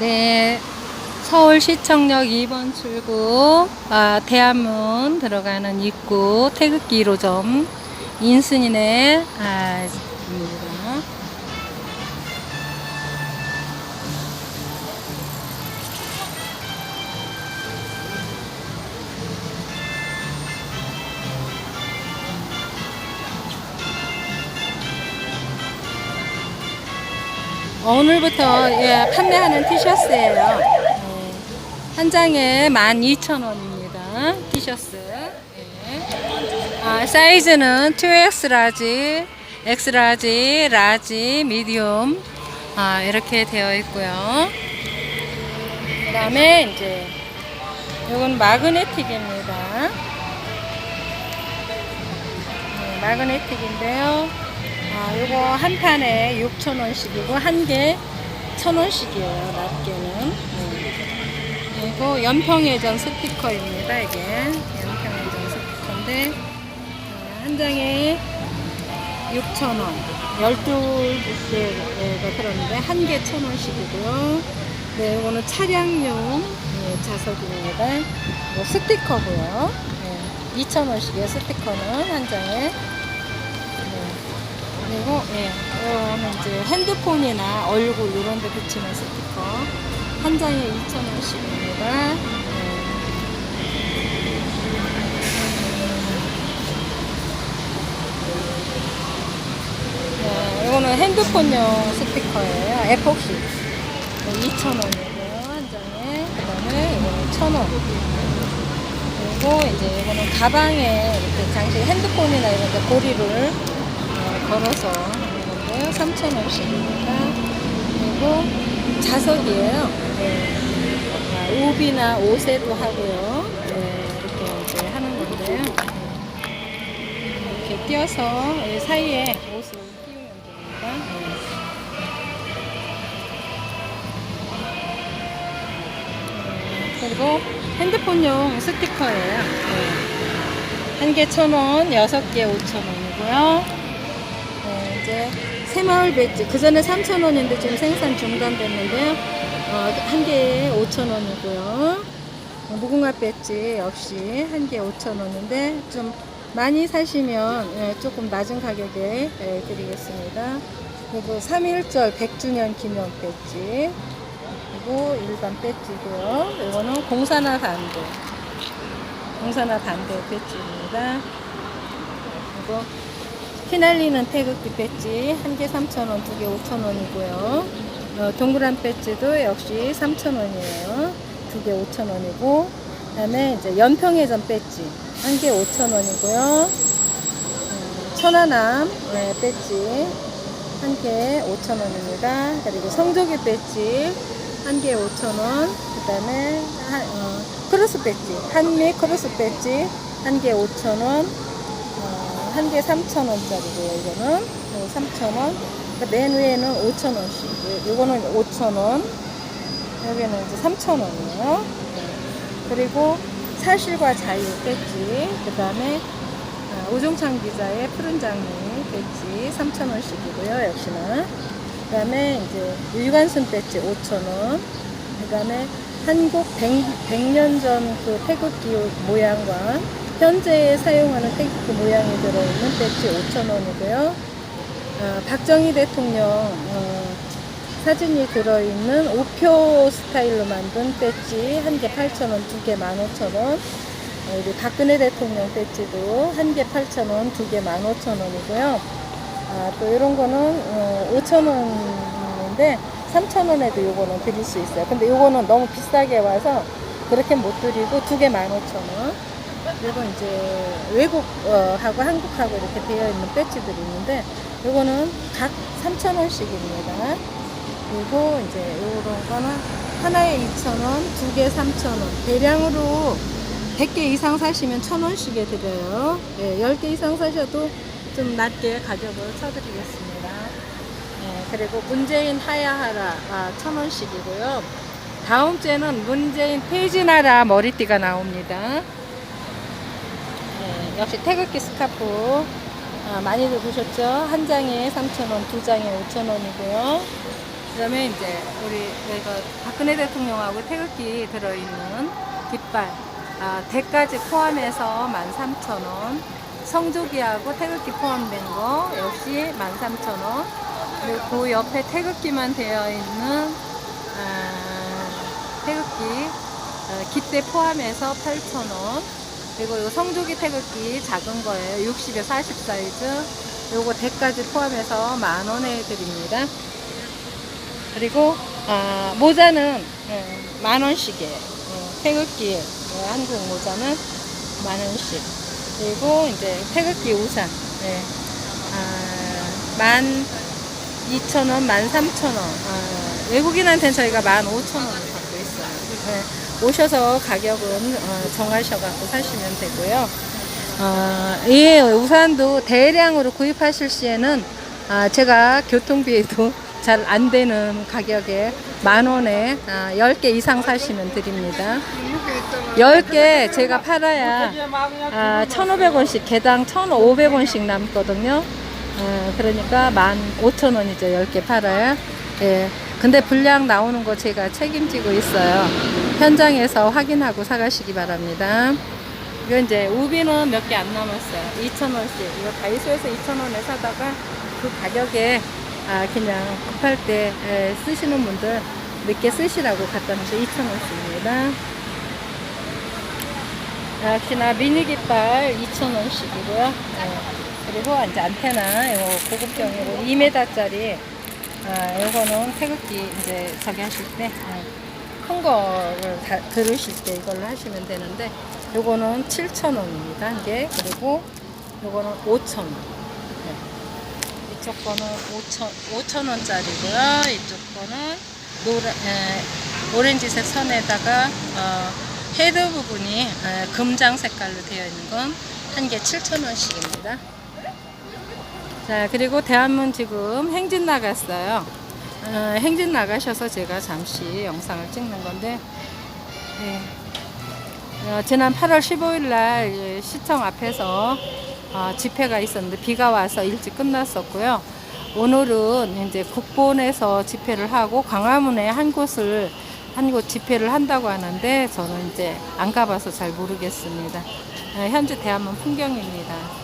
네, 서울시청역 2번 출구 아, 대한문 들어가는 입구 태극기 1호점 인순이네. 아, 오늘부터 예, 판매하는 티셔츠예요. 예, 한 장에 12,000원입니다. 티셔츠. 예. 아, 사이즈는 2X 라지, X 라지, 라지, 미디움 아, 이렇게 되어 있고요. 그다음에 이제 이건 마그네틱입니다. 네, 마그네틱인데요. 아, 요거 한 판에 6,000원씩이고 한 개 1,000원씩이에요. 낱개는. 네. 그리고 연평해전 스티커입니다. 이게 연평해전 스티커인데 아, 한 장에 6,000원. 12개가 들었는데 한 개 1,000원씩이고요. 네, 이거는 차량용 네, 자석입니다. 이거 스티커고요. 네, 2,000원씩이에요. 스티커는 한 장에. 네. 그리고 예, 이거는 이제 핸드폰이나 얼굴 이런 데 붙이는 스티커 한 장에 2,000원씩입니다. 네, 이거는 핸드폰용 스티커예요. 에폭시. 2,000원이고요. 한 장에. 그 다음에 이거는 1,000원. 그리고 이제 이거는 가방에 이렇게 장식 핸드폰이나 이런 데 고리를 어, 걸어서 하는 건데요. 3,000원씩입니다. 그리고 자석이에요. 네. 아, 옷이나 옷에도 하고요. 네, 이렇게 이제 하는 건데요. 이렇게 띄어서 이 사이에 옷을 끼우면 됩니다. 네. 네, 그리고 핸드폰용 스티커예요. 네. 한개 천 원, 여섯 개 오천 원이고요. 네, 이제 새마을 배지 그 전에 3,000원인데 지금 생산 중단됐는데요. 어, 한 개에 5,000원이고요. 무궁화 배지 역시 한 개에 5,000원인데 좀 많이 사시면 예, 조금 낮은 가격에 예, 드리겠습니다. 그리고 3.1절 100주년 기념 배지 그리고 일반 배지고요. 이거는 공산화 반대 공산화 반대 배지입니다. 그리고 휘날리는 태극기 배지 한 개 3,000원, 두 개 5,000원이고요. 어, 동그란 배지도 역시 3,000원이에요. 두 개 5,000원이고, 그 다음에 이제 연평해전 배지 한 개 5,000원이고요. 음, 천안함 네, 배지 한 개 5,000원입니다. 그리고 성조기 배지 한 개 5,000원. 그 다음에 어, 크로스 배지 한미 크로스 배지 한 개 5,000원. 어, 한개 3,000원짜리고요, 이거는. 요 3,000원. 그러니까 맨 위에는 5,000원씩. 요거는 5,000원. 여기는 이제 3,000원이에요. 그리고 사실과 자유 배지. 그 다음에 오종창 기자의 푸른 장미 배지 3,000원씩이고요, 역시나. 그 다음에 이제 유관순 배지 5,000원. 그 다음에 한국 100, 년 전 그 태극기 모양과 현재 사용하는 태극기 모양이 들어있는 배지 5,000원이고요. 어, 박정희 대통령 어, 사진이 들어있는 우표 스타일로 만든 배지 한 개 8,000원, 두 개 15,000원. 어, 우리 박근혜 대통령 배지도 한 개 8,000원, 두 개 15,000원이고요. 아, 또 이런 거는 어, 5,000원인데 3,000원에도 요거는 드릴 수 있어요. 근데 요거는 너무 비싸게 와서 그렇게 못 드리고 두 개 15,000원. 그리고 이제 외국하고 한국하고 이렇게 되어 있는 배지들이 있는데 요거는 각 3,000원씩입니다. 그리고 이제 요런 거는 하나에 2,000원, 두 개 3,000원. 대량으로 100개 이상 사시면 1,000원씩에 드려요. 예, 10개 이상 사셔도 좀 낮게 가격을 쳐드리겠습니다. 예, 그리고 문재인 하야하라 아, 1,000원씩이고요. 다음 주에는 문재인 퇴진하라 머리띠가 나옵니다. 예, 역시 태극기 스카프 아, 많이들 보셨죠? 한 장에 3,000원, 두 장에 5,000원이고요. 그 다음에 이제 우리 이거 박근혜 대통령하고 태극기 들어있는 깃발 아, 대까지 포함해서 13,000원. 성조기하고 태극기 포함된 거 역시 13,000원. 그리고 그 옆에 태극기만 되어 있는 아, 태극기 어, 깃대 포함해서 8,000원. 그리고 요 성조기 태극기 작은 거예요. 60에 40 사이즈. 요거 대까지 포함해서 만 원에 드립니다. 그리고 아, 모자는 예, 만 원씩이에요. 예, 태극기 예, 한국 모자는 만 원씩. 그리고 이제 태극기 우산 예, 아, 만 이천 원, 만 삼천 원. 아, 외국인한테는 저희가 만 오천 원을 받고 있어요. 예, 오셔서 가격은 어, 정하셔갖고 사시면 되고요. 어, 이 우산도 대량으로 구입하실 시에는 아, 제가 교통비에도 잘 안 되는 가격에 만 원에 아, 10개 이상 사시면 드립니다. 10개 제가 팔아야 아, 1,500원씩 개당 1,500원씩 남거든요. 어, 그러니까 15,000원이죠. 10개 팔아야. 예. 근데 분량 나오는 거 제가 책임지고 있어요. 현장에서 확인하고 사가시기 바랍니다. 이거 이제 우비는 몇 개 안 남았어요. 2,000원씩. 이거 다이소에서 2,000원에 사다가 그 가격에 아, 그냥 급할 때 에, 쓰시는 분들 몇 개 쓰시라고 갖다 놓서 2,000원씩입니다. 역시나 미니 깃발 2,000원씩이고요. 그리고 이제 안테나 이거 고급형이고 2m짜리 아, 요거는 태극기 이제 저기 하실 때 큰 거를 다 들으실 때 이걸로 하시면 되는데 요거는 7,000원입니다. 한 개. 그리고 요거는 5,000원. 네. 이쪽 거는 5천, 5천 원짜리고요. 이쪽 거는 노라, 에, 오렌지색 선에다가 어, 헤드 부분이 에, 금장 색깔로 되어 있는 건 한 개 7천 원씩입니다. 자 그리고 대한문 지금 행진 나갔어요. 어, 행진 나가셔서 제가 잠시 영상을 찍는 건데 네. 어, 지난 8월 15일 날 예, 시청 앞에서 어, 집회가 있었는데 비가 와서 일찍 끝났었고요. 오늘은 이제 국본에서 집회를 하고 광화문에 한 곳을 한 곳 집회를 한다고 하는데 저는 이제 안 가봐서 잘 모르겠습니다. 어, 현재 대한문 풍경입니다.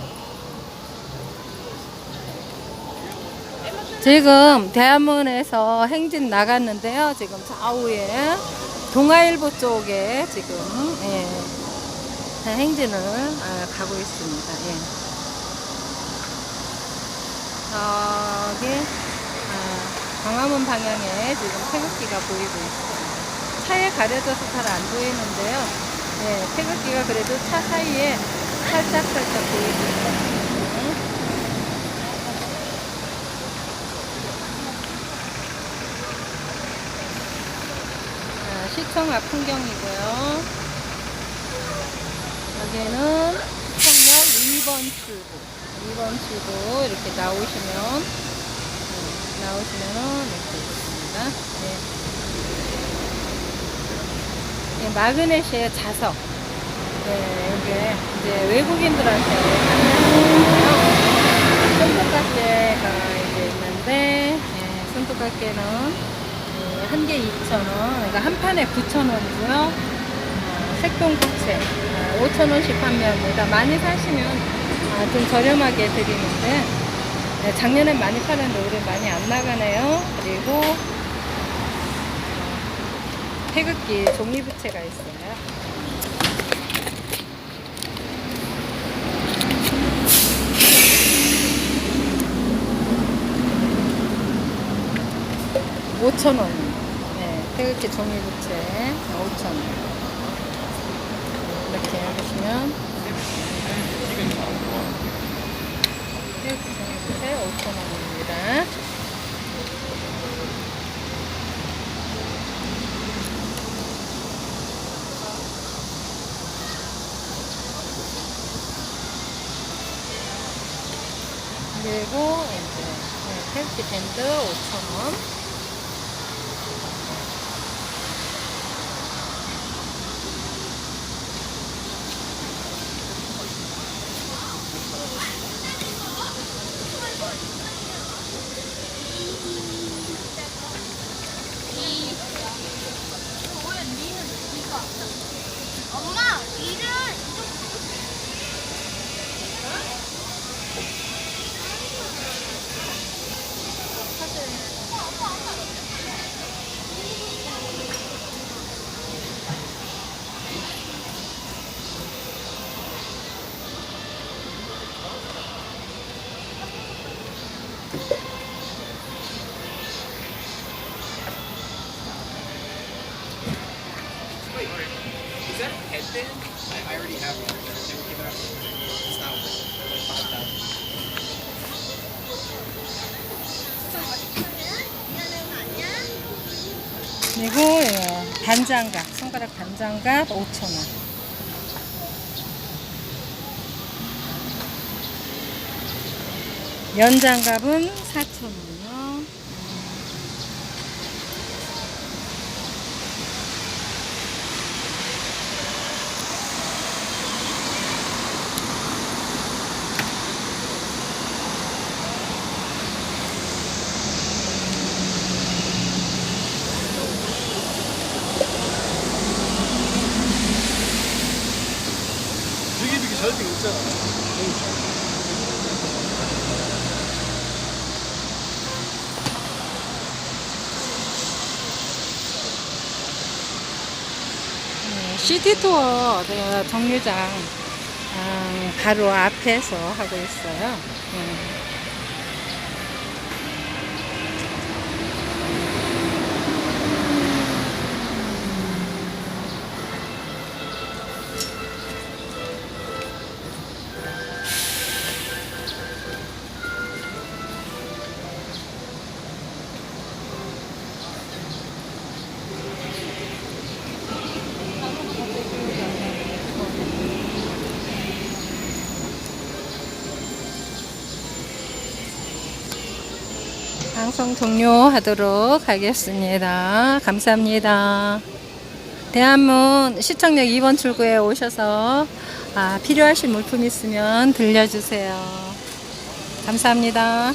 지금 대한문에서 행진 나갔는데요. 지금 좌우에 동아일보 쪽에 지금 예, 행진을 아, 가고 있습니다. 예. 저기 아, 광화문 방향에 지금 태극기가 보이고 있어요. 차에 가려져서 잘 안 보이는데요. 예, 태극기가 그래도 차 사이에 살짝 살짝 보이고. 아, 시청 앞 풍경이고요. 여기는 시청역 2번 출구. 2번 출구 이렇게 나오시면 네, 나오시면은 이렇게 있습니다. 네. 네, 마그네시의 자석. 네, 이게 이제 외국인들한테 손톱깎개가 이제 있는데 네, 손톱깎개는 한 개 2,000원, 그러니까 한 판에 9,000원이고요. 어, 색동국채 5,000원씩 판매합니다. 많이 사시면 아, 좀 저렴하게 드리는데 네, 작년엔 많이 팔았는데 올해 많이 안 나가네요. 그리고 태극기 종이부채가 있어요. 오천원 네, 태극기 종이부채 5,000원. 이렇게 해주시면 태극기 종이부채 5,000원입니다. 그리고 이제 네, 태극기 밴드 5,000원. A headband? I, I already have one. Never give it up. It's not worth five thousand. 예, 반장갑, 손가락 반장갑 5,000원. 면장갑은 4,000원이요. 되게 되게 잘생겨 있잖아. 네, 시티투어 네, 정류장 음, 바로 앞에서 하고 있어요. 방송 종료하도록 하겠습니다. 감사합니다. 대한문 시청역 2번 출구에 오셔서 아, 필요하신 물품 있으면 들려주세요. 감사합니다.